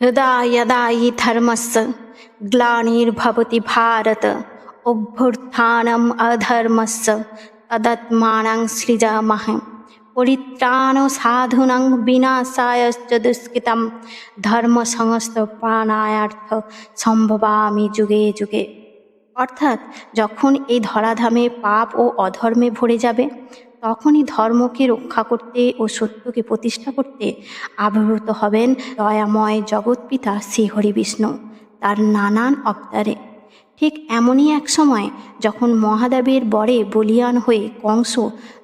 হৃদা যদা ই ধর্মস্য গ্লানির্ভবতি ভারত অভ্যুত্থানম অধর্মস্য তদত্মানং সৃজামহ পরিত্রাণ সাধুনং বিনাশায়শ্চ দুষ্কৃত ধর্ম সংস্থ প্রাণায়ার্থ সম্ভবামি যুগে যুগে অর্থাৎ যখন এই ধরাধামে পাপ ও অধর্মে ভরে যাবে তখনই ধর্মকে রক্ষা করতে ও সত্যকে প্রতিষ্ঠা করতে আবির্ভূত হবেন দয়াময় জগৎপিতা শ্রীহরি বিষ্ণু তার নানান অবতারে। ঠিক এমনই এক সময় যখন মহাদেবের বরে বলিয়ান হয়ে কংস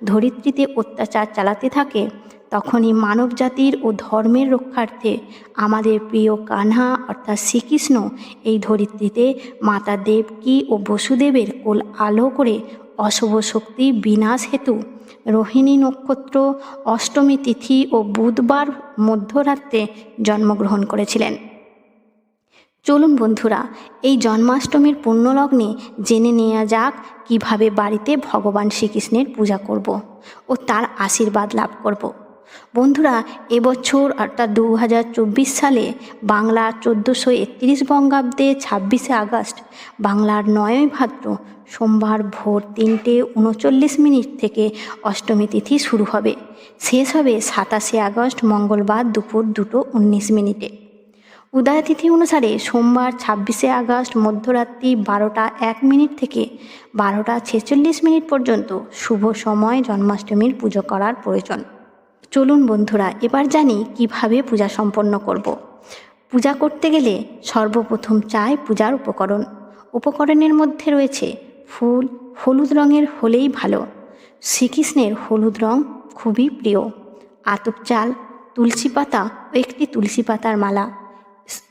ধরিত্রীতে অত্যাচার চালাতে থাকে, তখনই মানব জাতির ও ধর্মের রক্ষার্থে আমাদের প্রিয় কানহা অর্থাৎ শ্রীকৃষ্ণ এই ধরিত্রীতে মাতা দেবকী ও বসুদেবের কোল আলো করে অশুভ শক্তি বিনাশ হেতু রোহিণী নক্ষত্র অষ্টমী তিথি ও বুধবার মধ্যরাত্রে জন্মগ্রহণ করেছিলেন। চলুন বন্ধুরা, এই জন্মাষ্টমীর পুণ্যলগ্নে জেনে নেওয়া যাক কীভাবে বাড়িতে ভগবান শ্রীকৃষ্ণের পূজা করব ও তার আশীর্বাদ লাভ করব। বন্ধুরা, এবছর অর্থাৎ দু হাজার চব্বিশ সালে বাংলা চোদ্দোশো একত্রিশ বঙ্গাব্দে ছাব্বিশে আগস্ট, বাংলার নয়ই ভাদ্র সোমবার ভোর তিনটে উনচল্লিশ মিনিট থেকে অষ্টমী তিথি শুরু হবে। শেষ হবে সাতাশে আগস্ট মঙ্গলবার দুপুর দুটো উনিশ মিনিটে। উদয় তিথি অনুসারে সোমবার ছাব্বিশে আগস্ট মধ্যরাত্রি বারোটা এক মিনিট থেকে বারোটা ছেচল্লিশ মিনিট পর্যন্ত শুভ সময় জন্মাষ্টমীর পুজো করার প্রয়োজন। চলুন বন্ধুরা, এবার জানি কীভাবে পূজা সম্পন্ন করব। পূজা করতে গেলে সর্বপ্রথম চাই পূজার উপকরণ। উপকরণের মধ্যে রয়েছে ফুল, হলুদ রঙের হলেই ভালো। শ্রীকৃষ্ণের হলুদ রং খুবই প্রিয়। আতপ চাল, তুলসী পাতা ও একটি তুলসী পাতার মালা।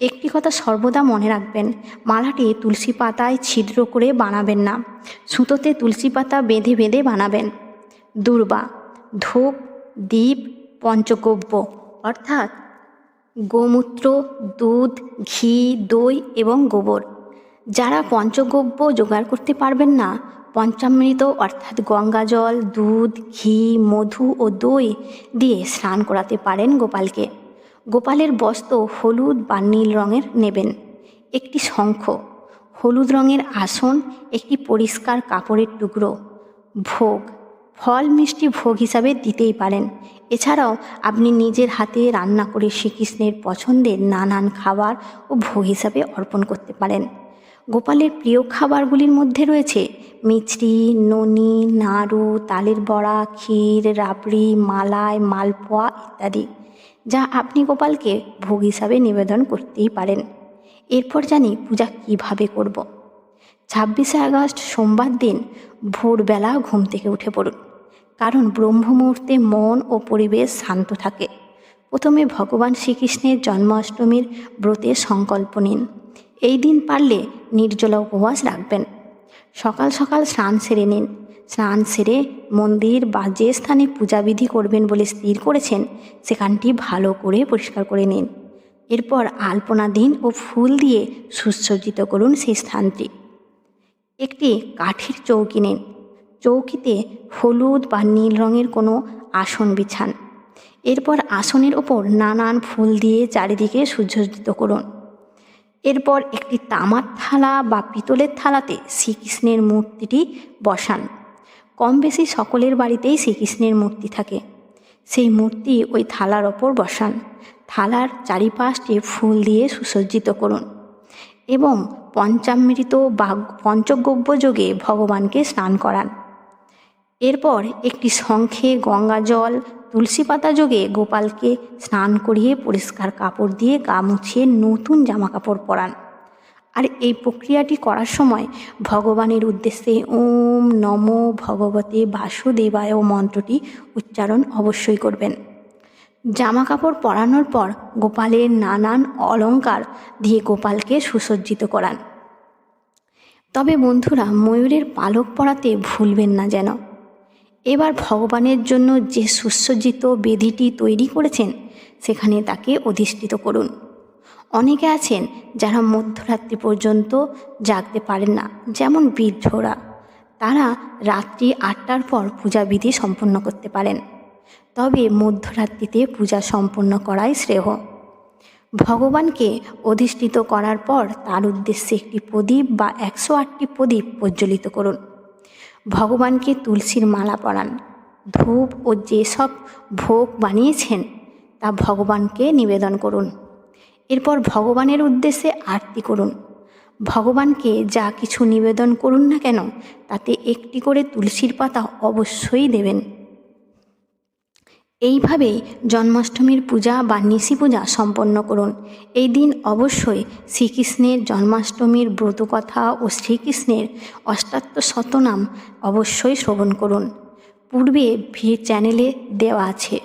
একটি কথা সর্বদা মনে রাখবেন, মালাটি তুলসী পাতায় ছিদ্র করে বানাবেন না। সুতোতে তুলসী পাতা বেঁধে বেঁধে বানাবেন। দুর্বা, ধূপ দ্বীপ পঞ্চগব্য, অর্থাৎ গোমূত্র, দুধ, ঘি, দই এবং গোবর। যারা পঞ্চগব্য জোগাড় করতে পারবেন না, পঞ্চামৃত, অর্থাৎ গঙ্গা জল, দুধ, ঘি, মধু ও দই দিয়ে স্নান করাতে পারেন গোপালকে। গোপালের বস্ত্র হলুদ বা নীল রঙের নেবেন। একটি শঙ্খ, হলুদ রঙের আসন, একটি পরিষ্কার কাপড়ের টুকরো। ভোগ ফল মিষ্টি ভোগ হিসাবে দিতেই পারেন। এছাড়াও আপনি নিজের হাতে রান্না করে শ্রীকৃষ্ণের পছন্দের নানান খাবার ও ভোগ হিসাবে অর্পণ করতে পারেন। গোপালের প্রিয় খাবারগুলির মধ্যে রয়েছে মিছরি, ননি, নাড়ু, তালের বড়া, ক্ষীর, রাবড়ি, মালাই, মালপোয়া ইত্যাদি, যা আপনি গোপালকে ভোগ হিসাবে নিবেদন করতেই পারেন। এরপর জানি পূজা কীভাবে করব। ছাব্বিশে আগস্ট সোমবার দিন ভোরবেলা ঘুম থেকে উঠে পড়ুন। কারণ ব্রহ্ম মুহূর্তে মন ও পরিবেশ শান্ত থাকে। প্রথমে ভগবান শ্রীকৃষ্ণের জন্মাষ্টমীর ব্রতের সংকল্প নিন। এই দিন পারলে নির্জলা উপবাস রাখবেন। সকাল সকাল স্নান সেরে নিন। স্নান সেরে মন্দির বা যে স্থানে পূজাবিধি করবেন বলে স্থির করেছেন, সেখানটি ভালো করে পরিষ্কার করে নিন। এরপর আলপনা দিন ও ফুল দিয়ে সুসজ্জিত করুন সেই স্থানটি। একটি কাঠের চৌকি নিন। চৌকিতে হলুদ বা নীল রঙের কোনো আসন বিছান। এরপর আসনের ওপর নানান ফুল দিয়ে চারিদিকে সুসজ্জিত করুন। এরপর একটি তামার থালা বা পিতলের থালাতে শ্রীকৃষ্ণের মূর্তিটি বসান। কম বেশি সকলের বাড়িতেই শ্রীকৃষ্ণের মূর্তি থাকে। সেই মূর্তি ওই থালার ওপর বসান। থালার চারিপাশটি ফুল দিয়ে সুসজ্জিত করুন এবং পঞ্চামৃত বা পঞ্চগব্য যোগে ভগবানকে স্নান করান। এরপর একটি শঙ্খে গঙ্গা জল, তুলসী পাতা যোগে গোপালকে স্নান করিয়ে পরিষ্কার কাপড় দিয়ে গা মুছিয়ে নতুন জামা কাপড় পরান। আর এই প্রক্রিয়াটি করার সময় ভগবানের উদ্দেশ্যে ওম নম ভগবতে বাসুদেবায় মন্ত্রটি উচ্চারণ অবশ্যই করবেন। জামা কাপড় পরানোর পর গোপালের নানান অলঙ্কার দিয়ে গোপালকে সুসজ্জিত করান। তবে বন্ধুরা, ময়ূরের পালক পরাতে ভুলবেন না যেন। এবার ভগবানের জন্য যে সুসজ্জিত বেদিটি তৈরি করেছেন, সেখানে তাকে অধিষ্ঠিত করুন। অনেকে আছেন যারা মধ্যরাত্রি পর্যন্ত জাগতে পারেন না, যেমন বৃদ্ধরা। তারা রাত্রি আটটার পর পূজাবিধি সম্পন্ন করতে পারেন। তবে মধ্যরাত্রিতে পূজা সম্পন্ন করাই শ্রেয়। ভগবানকে অধিষ্ঠিত করার পর তার উদ্দেশ্যে একটি প্রদীপ বা একশো আটটি প্রদীপ প্রজ্বলিত করুন। ভগবানকে তুলসীর মালা পরান। ধূপ ও যেসব ভোগ বানিয়েছেন, তা ভগবানকে নিবেদন করুন। এরপর ভগবানের উদ্দেশ্যে আরতি করুন। ভগবানকে যা কিছু নিবেদন করুন না কেন, তাতে একটি করে তুলসীর পাতা অবশ্যই দেবেন। এইভাবেই জন্মাষ্টমীর পূজা বা নিশি পূজা সম্পন্ন করুন। এই দিন অবশ্যই শ্রীকৃষ্ণের জন্মাষ্টমীর ব্রতকথা ও শ্রীকৃষ্ণের অষ্টাত্তর শতনাম অবশ্যই শ্রবণ করুন। পূর্বে ভি চ্যানেলে দেওয়া আছে।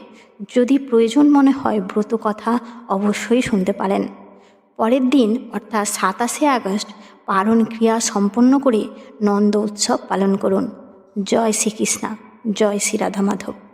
যদি প্রয়োজন মনে হয় ব্রতকথা অবশ্যই শুনতে পারেন। পরের দিন, অর্থাৎ সাতাশে আগস্ট, পারণ ক্রিয়া সম্পন্ন করে নন্দ উৎসব পালন করুন। জয় শ্রীকৃষ্ণা। জয় শ্রী রাধা মাধব